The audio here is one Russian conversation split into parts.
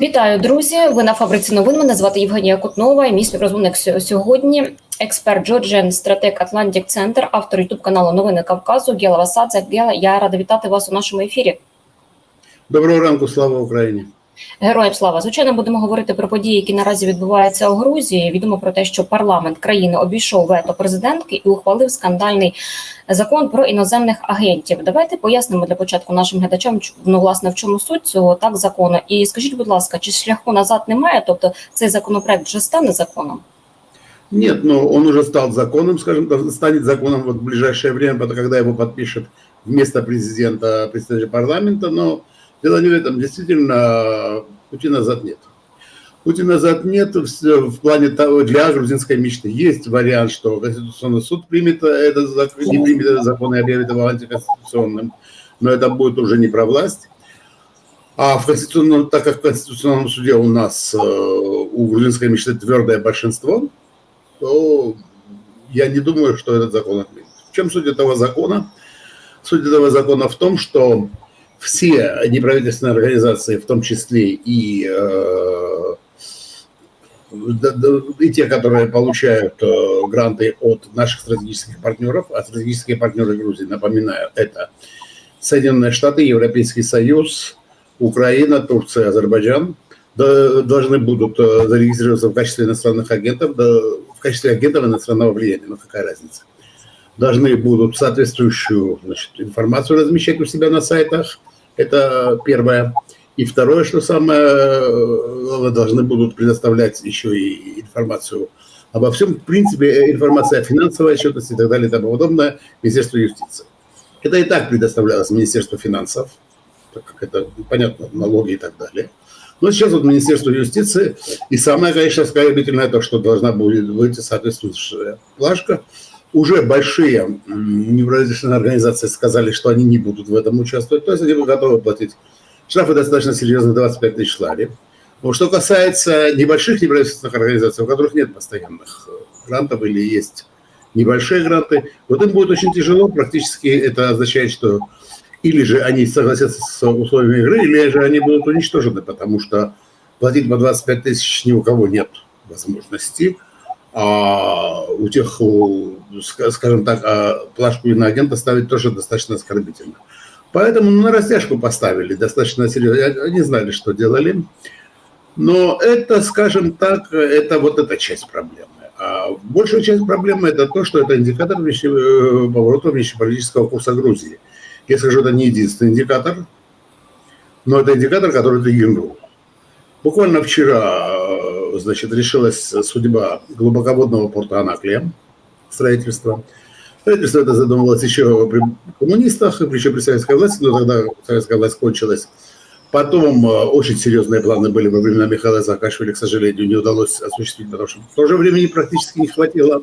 Вітаю, друзі! Ви на фабриці новин. Мене звати Євгенія Кутнова. і Мій співрозмовник сьогодні. Експерт Джорджен, стратег Атлантик Центр, автор ютуб каналу Новини Кавказу. Гела Васадзе. Гела, я рада вітати вас у нашому ефірі. Доброго ранку, слава Україні. Героям слава. Звичайно, будемо говорити про події, які наразі відбуваються у Грузії. Відомо про те, що парламент країни обійшов вето президентки і ухвалив скандальний закон про іноземних агентів. Давайте пояснимо для початку нашим глядачам, ну власне в чому суть цього так закону. І скажіть, будь ласка, чи шляху назад немає? Тобто цей законопроект вже стане законом? Нет, но он уже стал законом, скажем так, станет законом в ближайшее время, когда его подпишет вместо президента представитель парламента, но дело не в этом. Действительно, пути назад нет. Пути назад нет в, в плане того, для грузинской мечты. Есть вариант, что Конституционный суд примет этот закон, не примет этот закон и объявит его антиконституционным, но это будет уже не про власть. А в конституционном, так как в Конституционном суде у нас, э, у грузинской мечты твердое большинство, то я не думаю, что этот закон отменит. В чем суть этого закона? Суть этого закона в том, что все неправительственные организации, в том числе и, э, и те, которые получают э, гранты от наших стратегических партнеров, а стратегические партнеры Грузии, напоминаю, это Соединенные Штаты, Европейский Союз, Украина, Турция, Азербайджан, должны будут э, зарегистрироваться в качестве иностранных агентов, в качестве агентов иностранного влияния, ну какая разница. Должны будут соответствующую значит, информацию размещать у себя на сайтах, это первое. И второе, что самое э, главное, должны будут предоставлять еще и информацию обо всем, в принципе, э, информация о финансовой отчетности и так далее и тому подобное, Министерство юстиции. Это и так предоставлялось Министерству финансов, так как это, понятно, налоги и так далее. Но сейчас вот Министерство юстиции, и самое, конечно, оскорбительное то, что должна будет выйти соответствующая плашка. Уже большие неправительственные организации сказали, что они не будут в этом участвовать, то есть они готовы платить штрафы достаточно серьезные, 25 тысяч лари. Но что касается небольших неправительственных организаций, у которых нет постоянных э, грантов или есть небольшие гранты, вот им будет очень тяжело, практически это означает, что или же они согласятся с условиями игры, или же они будут уничтожены, потому что платить по 25 тысяч ни у кого нет возможности, а у тех, у, скажем так, а плашку иноагента ставить тоже достаточно оскорбительно. Поэтому на растяжку поставили достаточно серьезно. Они знали, что делали. Но это, скажем так, это вот эта часть проблемы. А большая часть проблемы это то, что это индикатор внешне- э, поворота внешнеполитического курса Грузии. Я скажу, это не единственный индикатор, но это индикатор, который триггернул. Буквально вчера, э, значит, решилась судьба глубоководного порта Анаклия, строительство. Строительство это задумывалось еще при коммунистах, еще при советской власти, но тогда советская власть кончилась. Потом э, очень серьезные планы были во времена Михаила Саакашвили, к сожалению, не удалось осуществить, потому что тоже времени практически не хватило.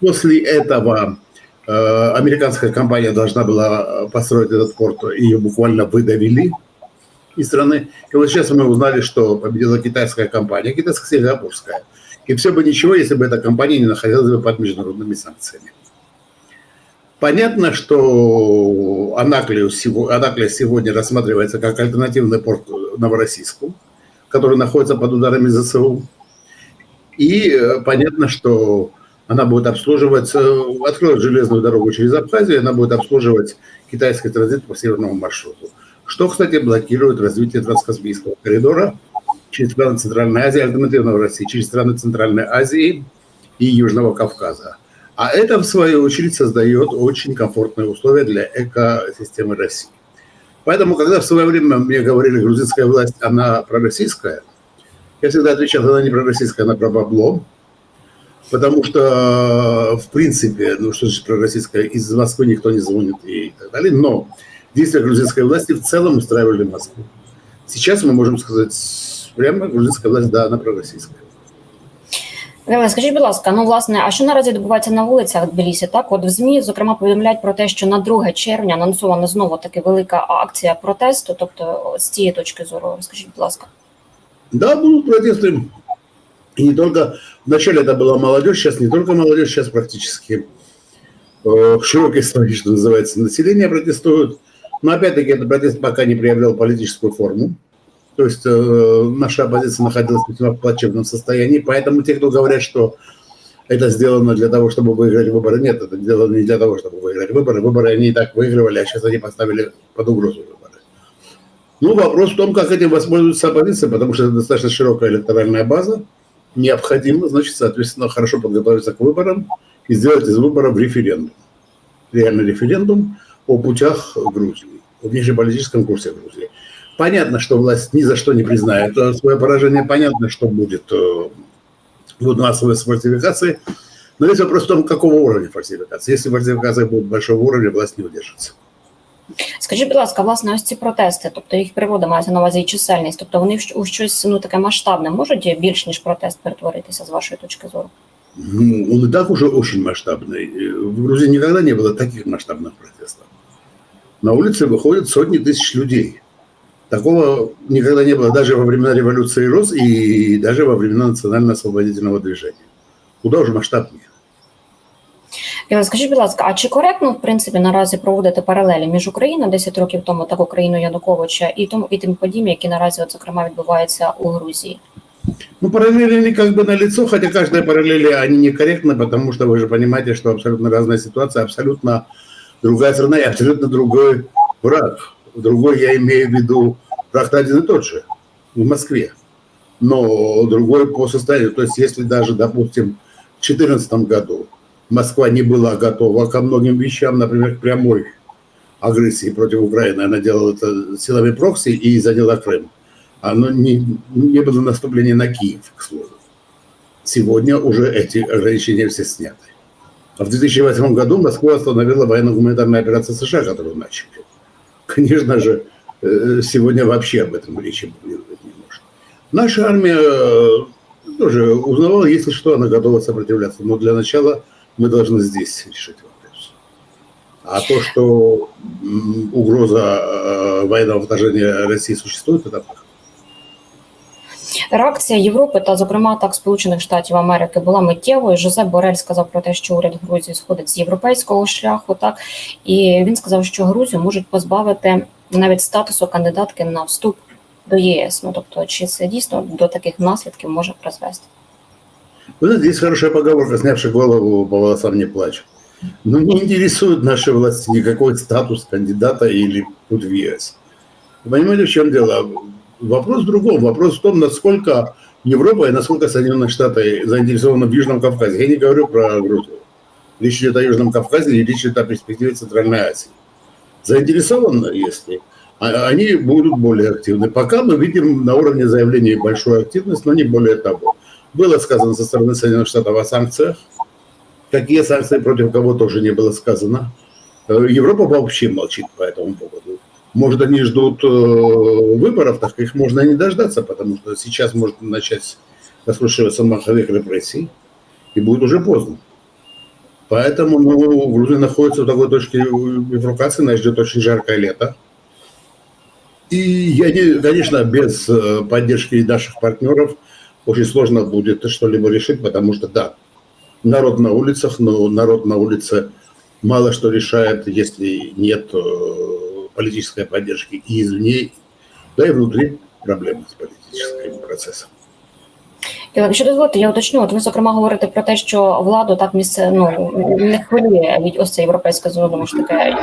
После этого э, американская компания должна была построить этот порт, ее буквально выдавили из страны. И вот сейчас мы узнали, что победила китайская компания, китайско-сингапурская. И все бы ничего, если бы эта компания не находилась бы под международными санкциями. Понятно, что Анаклия сегодня рассматривается как альтернативный порт Новороссийску, который находится под ударами ЗСУ. И э, понятно, что она будет обслуживать, э, откроет железную дорогу через Абхазию, она будет обслуживать китайский транзит по северному маршруту. Что, кстати, блокирует развитие транскаспийского коридора через страны Центральной Азии, альтернативного России, через страны Центральной Азии и Южного Кавказа. А это, в свою очередь, создает очень комфортные условия для экосистемы России. Поэтому, когда в свое время мне говорили, грузинская власть, она пророссийская, я всегда отвечал, она не пророссийская, она про бабло. Потому что, в принципе, ну что же пророссийская, из Москвы никто не звонит и так далее. Но действия грузинской власти в целом устраивали Москву. Сейчас мы можем сказать прямо, грузинская власть, да, она пророссийская. Геля, скажіть, будь ласка, ну власне, а що наразі відбувається на вулицях Тбілісі? Так, от в змі зокрема повідомляють про те, що на 2 червня анонсована знову таки велика акція протесту. Тобто з цієї точки зору, розкажіть, будь ласка. Да, будут протесты. И не только... Вначале это была молодежь, сейчас не только молодежь, сейчас практически э, широкой слои, что называется, население протестует. Но опять-таки этот протест пока не приобрел политическую форму. То есть э, наша оппозиция находилась в плачевном состоянии. Поэтому те, кто говорят, что это сделано для того, чтобы выиграть выборы, нет, это сделано не для того, чтобы выиграть выборы. Выборы они и так выигрывали, а сейчас они поставили под угрозу выборы. Ну, вопрос в том, как этим воспользуется оппозиция, потому что это достаточно широкая электоральная база. Необходимо, значит, соответственно, хорошо подготовиться к выборам и сделать из выборов референдум. Реальный референдум о путях Грузии, о внешнеполитическом курсе Грузии. Понятно, что власть ни за что не признает э, свое поражение, понятно, что будет, э, будут массовые фальсификации, но весь вопрос в том, какого уровня фальсификации. Если фальсификация будет большого уровня, власть не удержится. Скажіть, будь ласка, власне, ось ці протести, тобто їх природа мається на увазі і чисельність, тобто вони в щ- у щось ну таке масштабне можуть більш ніж протест перетворитися з вашої точки зору? Ну, он и так уже очень масштабный. Э, В Грузии никогда не было таких масштабных протестов. На улице выходят сотни тысяч людей. Такого никогда не было даже во времена революции РОС и даже во времена национально-освободительного движения. Куда уже масштабнее. Ігор, Скажіть, будь ласка, а чи коректно в принципі наразі проводити паралелі між Україною 10 років тому, так Україною Януковича, і тому і тим подіям, які наразі, от, зокрема, відбуваються у Грузії? Ну, параллели они как бы налицо, хотя каждая параллели, они некорректны, потому что вы же понимаете, что абсолютно разная ситуация, абсолютно другая страна и абсолютно другой враг. Другой я имею в виду враг один и тот же в Москве, но другой по состоянию. То есть если даже, допустим, в 2014 году Москва не была готова ко многим вещам, например, к прямой агрессии против Украины, она делала это силами прокси и заняла Крым оно не, не было наступления на Киев, к слову. Сегодня уже эти ограничения все сняты. А в 2008 году Москва остановила военно-гуманитарную операцию США, которую начали. Конечно же, сегодня вообще об этом речи быть не может. Наша армия э, тоже узнавала, если что, она готова сопротивляться. Но для начала мы должны здесь решить вопрос. А то, что м, угроза э, военного вторжения России существует, это факт. Реакція Європи та, зокрема, так Сполучених Штатів Америки була миттєвою. Жозеп Борель сказав про те, що уряд Грузії сходить з європейського шляху. Так і він сказав, що Грузію можуть позбавити навіть статусу кандидатки на вступ до ЄС. Ну тобто, чи це дійсно до таких наслідків може призвести? Вы знаете, есть хорошая поговорка, снявши голову по волосам не плачь. Но не интересует нашей власти никакой статус кандидата или путь в ЕС. Вы понимаете, в чем дело? Вопрос в другом. Вопрос в том, насколько Европа и насколько Соединенные Штаты заинтересованы в Южном Кавказе. Я не говорю про Грузию. Речь идет о Южном Кавказе и речь идет о перспективе Центральной Азии. Заинтересованы, если а- они будут более активны. Пока мы видим на уровне заявлений большую активность, но не более того. Было сказано со стороны Соединенных Штатов о санкциях. Какие санкции против кого тоже не было сказано. Э, Европа вообще молчит по этому поводу. Может, они ждут э, выборов, так их можно и не дождаться, потому что сейчас может начать раскручиваться маховик репрессий, и будет уже поздно. Поэтому ну, Грузия находится в такой точке бифуркации, нас ждет очень жаркое лето. И я не, конечно, без э, поддержки наших партнеров очень сложно будет что-либо решить, потому что, да, народ на улицах, но народ на улице мало что решает, если нет э, политической поддержки и извне, да и внутри проблемы с политическим процессом. І Якщо дозволите, я уточню, от ви зокрема говорите про те, що владу так місце ну не хвилює від ось це європейське знову ж таки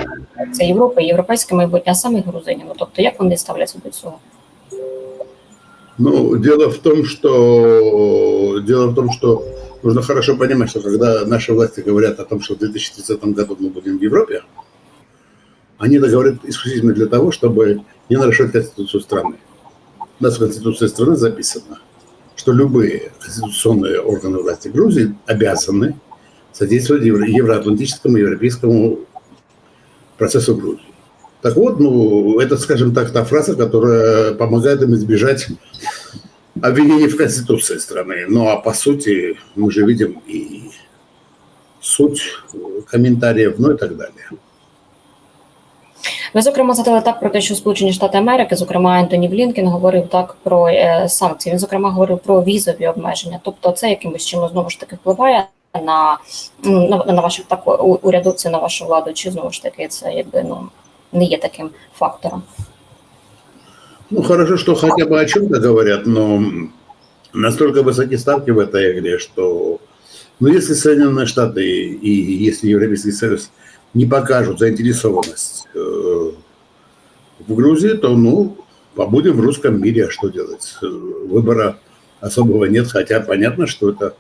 це Європа, і європейське майбутнє, а саме грузині. Ну тобто, як вони ставляться до цього? Ну, дело в том, что дело в том, что нужно хорошо понимать, что когда наши власти говорят о том, что в 2030 году мы будем в Европе, они это говорят исключительно для того, чтобы не нарушать конституцию страны. У нас в конституции страны записано, что любые конституционные органы власти Грузии обязаны содействовать евро- евроатлантическому и европейскому процессу Грузии. Так вот, ну, это, скажем так, та фраза, которая помогает им избежать обвинений в Конституции страны. Ну, а по сути, мы же видим и суть комментариев, ну и так далее. Ви зокрема згадали так про те, що Сполучені Штати Америки, зокрема Ентоні Блінкен, говорив так про е, санкції. Він зокрема говорив про візові обмеження. Тобто, це якимось чином знову ж таки впливає на, ну, на, на ваших так у- урядовців, на вашу владу, чи знову ж таки це якби ну не є таким фактором. Ну, хорошо, что хотя бы о чем-то говорят, но настолько высокие ставки в этой игре, что ну, если Соединенные Штаты и если Европейский Союз не покажут заинтересованность э, в Грузии, то, ну, побудем в русском мире, а что делать? Выбора особого нет, хотя понятно, что это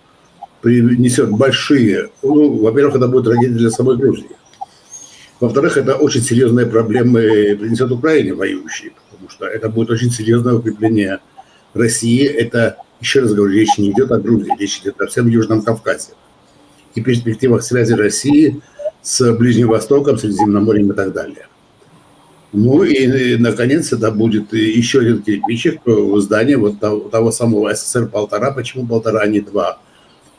принесет большие, ну, во-первых, это будет трагедия для самой Грузии. Во-вторых, это очень серьезные проблемы принесет Украине воюющей, потому что это будет очень серьезное укрепление России. Это, еще раз говорю, речь не идет о Грузии, речь идет о всем Южном Кавказе и перспективах связи России с Ближним Востоком, Средиземноморьем и так далее. Ну и, и наконец, это будет еще один кирпичик в здании вот того, того самого СССР-полтора. Почему полтора, а не два?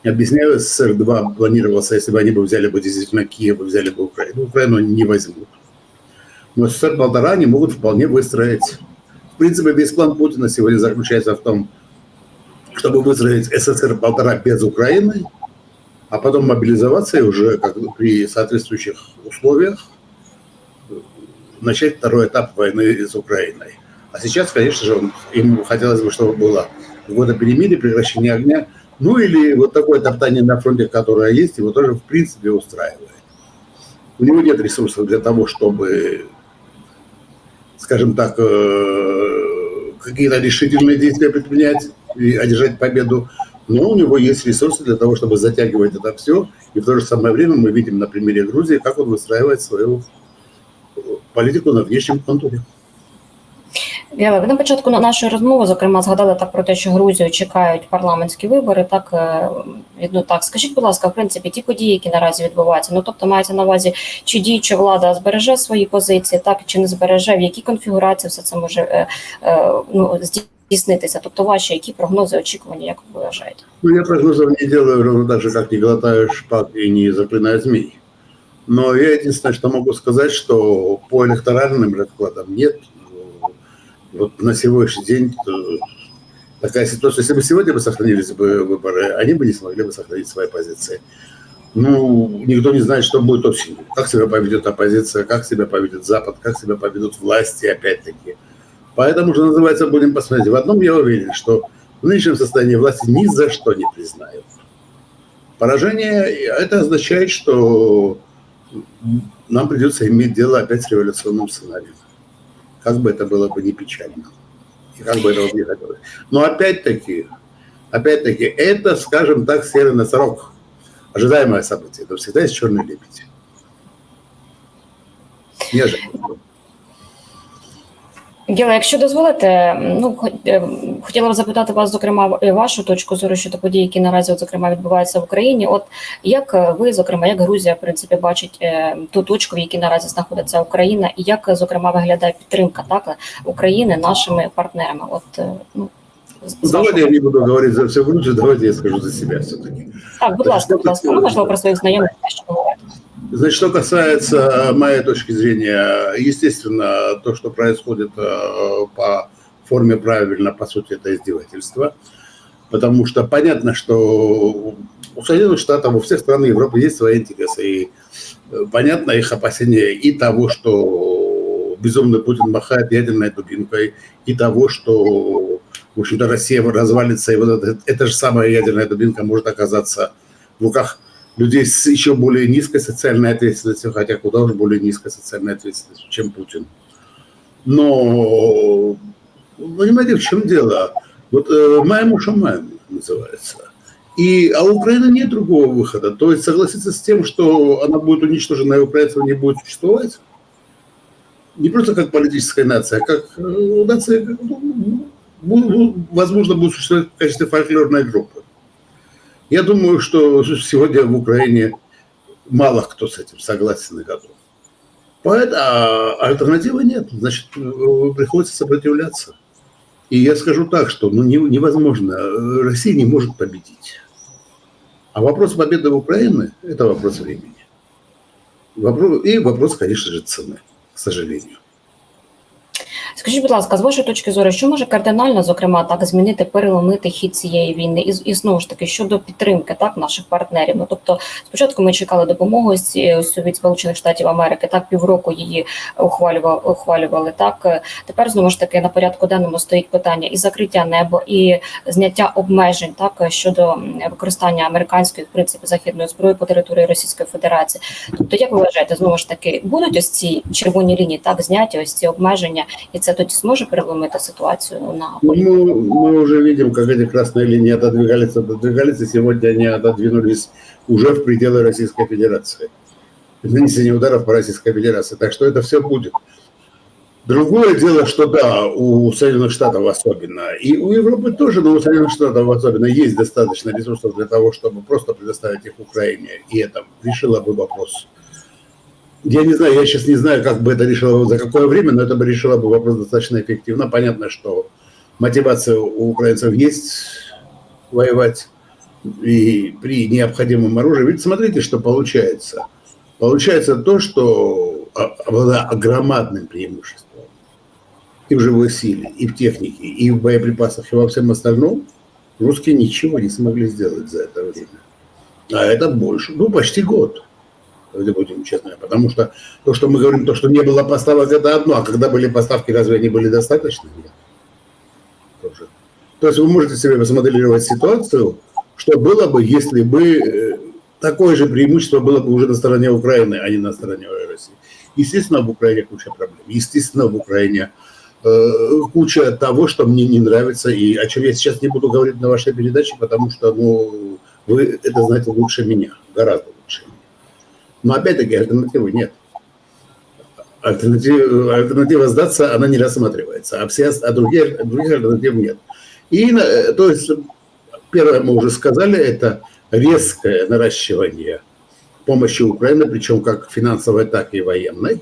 Объясняю, СССР-2 планировался, если бы они бы взяли бы действительно Киев, взяли бы Украину. Украину они не возьмут. Но СССР-полтора они могут вполне выстроить. В принципе, весь план Путина сегодня заключается в том, чтобы выстроить СССР-полтора без Украины, а потом мобилизоваться и уже как при соответствующих условиях начать второй этап войны с Украиной. А сейчас, конечно же, ему хотелось бы, чтобы было года перемирия, прекращение огня – ну или вот такое топтание на фронте, которое есть, его тоже в принципе устраивает. У него нет ресурсов для того, чтобы, скажем так, э, какие-то решительные действия предпринять и одержать победу. Но у него есть ресурсы для того, чтобы затягивать это все. И в то же самое время мы видим на примере Грузии, как он выстраивает свою политику на внешнем контуре. Віла, ви на початку нашої розмови, зокрема, згадали так про те, що Грузію чекають парламентські вибори. Так е, ну так, скажіть, будь ласка, в принципі, ті події, які наразі відбуваються, ну тобто мається на увазі, чи діюча влада збереже свої позиції, так чи не збереже, в якій конфігурації все це може е, е, ну, здійснитися? Тобто, ваші які прогнози, очікування, як ви вважаєте? Ну, я прогнозов не делаю ровно так же, как не глотаю шпак и не заклинаю змей. Но я единственное, что могу сказать, что по электоральным раскладам нет вот на сегодняшний день такая ситуация. Если бы сегодня бы сохранились бы выборы, они бы не смогли бы сохранить свои позиции. Ну, никто не знает, что будет осенью. Как себя поведет оппозиция, как себя поведет Запад, как себя поведут власти, опять-таки. Поэтому же называется «Будем посмотреть». В одном я уверен, что в нынешнем состоянии власти ни за что не признают. Поражение – это означает, что нам придется иметь дело опять с революционным сценарием как бы это было бы не печально. И как бы этого не хотелось. Но опять-таки, опять-таки, это, скажем так, серый носорог. Ожидаемое событие. Это всегда есть черный лебедь. Неожиданно. Гіла, якщо дозволите, ну хотіла б запитати вас, зокрема, вашу точку зору щодо подій, які наразі от, зокрема відбуваються в Україні. От як ви, зокрема, як Грузія, в принципі, бачить е, ту точку, в якій наразі знаходиться Україна, і як зокрема виглядає підтримка так України нашими партнерами? От ну давайте я не буду говорити за всю Грузію, давайте я скажу за себе все-таки. Так, будь ласка, будь ласка, ну, можливо, про своїх знайомих що говорити. Значит, что касается моей точки зрения, естественно, то, что происходит э, по форме правильно, по сути, это издевательство. Потому что понятно, что у Соединенных Штатов, у всех стран Европы есть свои интересы. И э, понятно их опасения и того, что безумный Путин махает ядерной дубинкой, и того, что, в общем-то, Россия развалится, и вот это, эта же самая ядерная дубинка может оказаться в руках людей с еще более низкой социальной ответственностью, хотя куда уж более низкой социальной ответственностью, чем Путин. Но, понимаете, в чем дело? Вот э, «Маем ушамаем» называется. И, а у Украины нет другого выхода. То есть согласиться с тем, что она будет уничтожена, и украинцев не будет существовать, не просто как политическая нация, а как э, нация, ну, возможно, будет существовать в качестве фольклорной группы. Я думаю, что сегодня в Украине мало кто с этим согласен и готов. Поэтому а альтернативы нет, значит, приходится сопротивляться. И я скажу так, что ну, невозможно, Россия не может победить. А вопрос победы в Украине – это вопрос времени. Вопрос, и вопрос, конечно же, цены, к сожалению. Скажіть, будь ласка, з вашої точки зору, що може кардинально, зокрема, так змінити, переломити хід цієї війни, і, і знову ж таки щодо підтримки так наших партнерів. Ну тобто, спочатку ми чекали допомоги ось, ось від Сполучених Штатів Америки, так півроку її ухвалювали, ухвалювали. Так тепер знову ж таки на порядку денному стоїть питання і закриття неба, і зняття обмежень так щодо використання американської в принципі західної зброї по території Російської Федерації. Тобто, як ви вважаєте, знову ж таки будуть ось ці червоні лінії так зняті, ось ці обмеження, і це тоді зможе переломити ситуацію на Ну, полі? мы, мы уже видим, как эти красные линии отодвигались, отодвигались, и сегодня они отодвинулись уже в пределы Российской Федерации. Нанесение ударов по Российской Федерации. Так что это все будет. Другое дело, что да, у Соединенных Штатов особенно, и у Европы тоже, но у Соединенных Штатов особенно есть достаточно ресурсов для того, чтобы просто предоставить их Украине, и это решило бы вопрос. Я не знаю, я сейчас не знаю, как бы это решило, за какое время, но это бы решило бы вопрос достаточно эффективно. Понятно, что мотивация у украинцев есть воевать и при необходимом оружии. Ведь смотрите, что получается. Получается то, что обладая громадным преимуществом и в живой силе, и в технике, и в боеприпасах, и во всем остальном, русские ничего не смогли сделать за это время. А это больше, ну, почти год, если будем честны. Потому что то, что мы говорим, то, что не было поставок, это одно, а когда были поставки, разве они были достаточны? Нет. Тоже. То есть вы можете себе смоделировать ситуацию, что было бы, если бы э, такое же преимущество было бы уже на стороне Украины, а не на стороне России. Естественно, в Украине куча проблем. Естественно, в Украине э, куча того, что мне не нравится, и о чем я сейчас не буду говорить на вашей передаче, потому что ну, вы это знаете лучше меня, гораздо лучше. Но опять-таки альтернативы нет. Альтернатива, альтернатива сдаться, она не рассматривается, а, все, а другие, других альтернатив нет. И, э, то есть, первое мы уже сказали, это резкое наращивание помощи Украине, причем как финансовой, так и военной.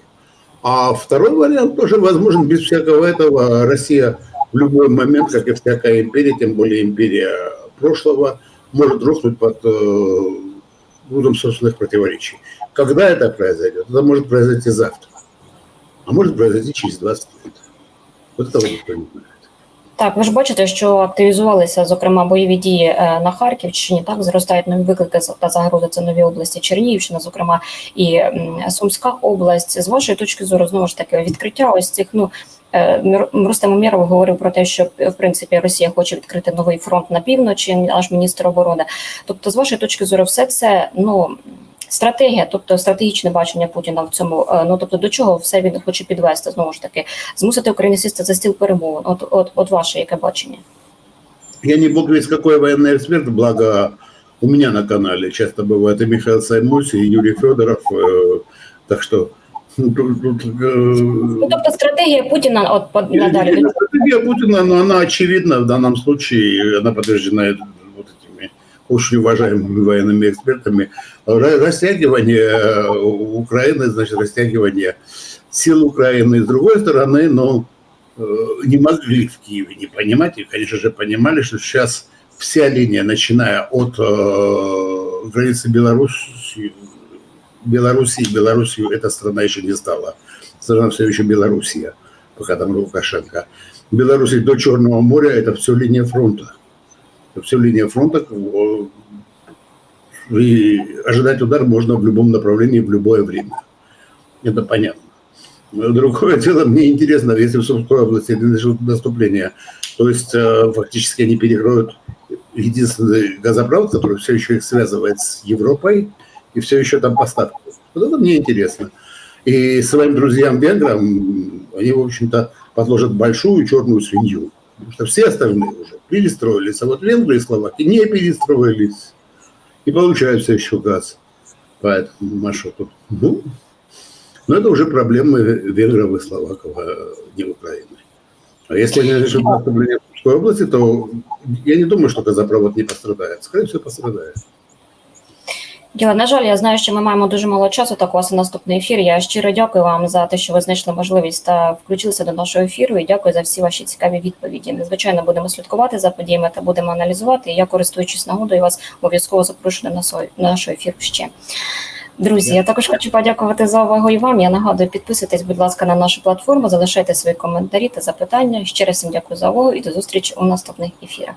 А второй вариант тоже возможен без всякого этого. Россия в любой момент, как и всякая империя, тем более империя прошлого, может рухнуть под э, грузом собственных противоречий. Когда это произойдет? Это может произойти завтра. А может произойти через 20 лет. Вот этого никто не знает. Так, ви ж бачите, що активізувалися зокрема бойові дії е, на Харківщині. Так зростають нові виклики та загрози. Це нові області Чернігівщина, зокрема і м, Сумська область. З вашої точки зору, знову ж таки, відкриття ось цих ну. е, Мір- Рустем Умєров говорив про те, що в принципі Росія хоче відкрити новий фронт на півночі, наш міністр оборони. Тобто, з вашої точки зору, все це ну стратегія, тобто стратегічне бачення Путіна в цьому. е, Ну тобто до чого все він хоче підвести знову ж таки, змусити Україну сісти за стіл перемовин. От, от, от ваше яке бачення? Я не бог весь какой военный эксперт, благо у меня на канале часто бывает и Михаил Саймусь, и Юрий Федоров, э, так что ну, тут- тут, э, Ну тобто стратегія Путіна, от по- надалі Стратегия стратегия Путина, но она очевидна в данном случае, она подтверждена вот этими очень уважаемыми военными экспертами. Ра- Растягивание э, Украины, значит, растягивание сил Украины. С другой стороны, ну, э, не могли в Киеве не понимать, и, конечно же, понимали, что сейчас вся линия, начиная от э, границы Беларуси, Белоруссии, Белоруссию эта страна еще не стала. Страна все еще Белоруссия, пока там Лукашенко. Беларуси до Черного моря это все линия фронта. Это все линия фронта. И ожидать удар можно в любом направлении, в любое время. Это понятно. Но Другое дело, мне интересно, если в Сумской области начнут наступление, то есть э, фактически они перекроют единственный газопровод, который все еще их связывает с Европой, и все еще там поставки. Вот это мне интересно. И своим друзьям-венграм они, в общем-то, подложат большую черную свинью. Потому что все остальные уже перестроились, а вот венгры и словаки не перестроились. И получают все еще газ по этому маршруту. Ну, но это уже проблемы венгров и словаков, а не Украины. А если они решат наступление в Курской области, то я не думаю, что газопровод не пострадает. Скорее всего, пострадает. Діла, на жаль, я знаю, що ми маємо дуже мало часу. Так у вас наступний ефір. Я щиро дякую вам за те, що ви знайшли можливість та включилися до нашого ефіру. І дякую за всі ваші цікаві відповіді. Ми, звичайно, будемо слідкувати за подіями та будемо аналізувати. І я, користуючись нагодою, вас обов'язково запрошую на наш ефір ще. Друзі, я також хочу подякувати за увагу і вам. Я нагадую, підписуйтесь, будь ласка, на нашу платформу, залишайте свої коментарі та запитання. Ще раз всім дякую за увагу і до зустрічі у наступних ефірах.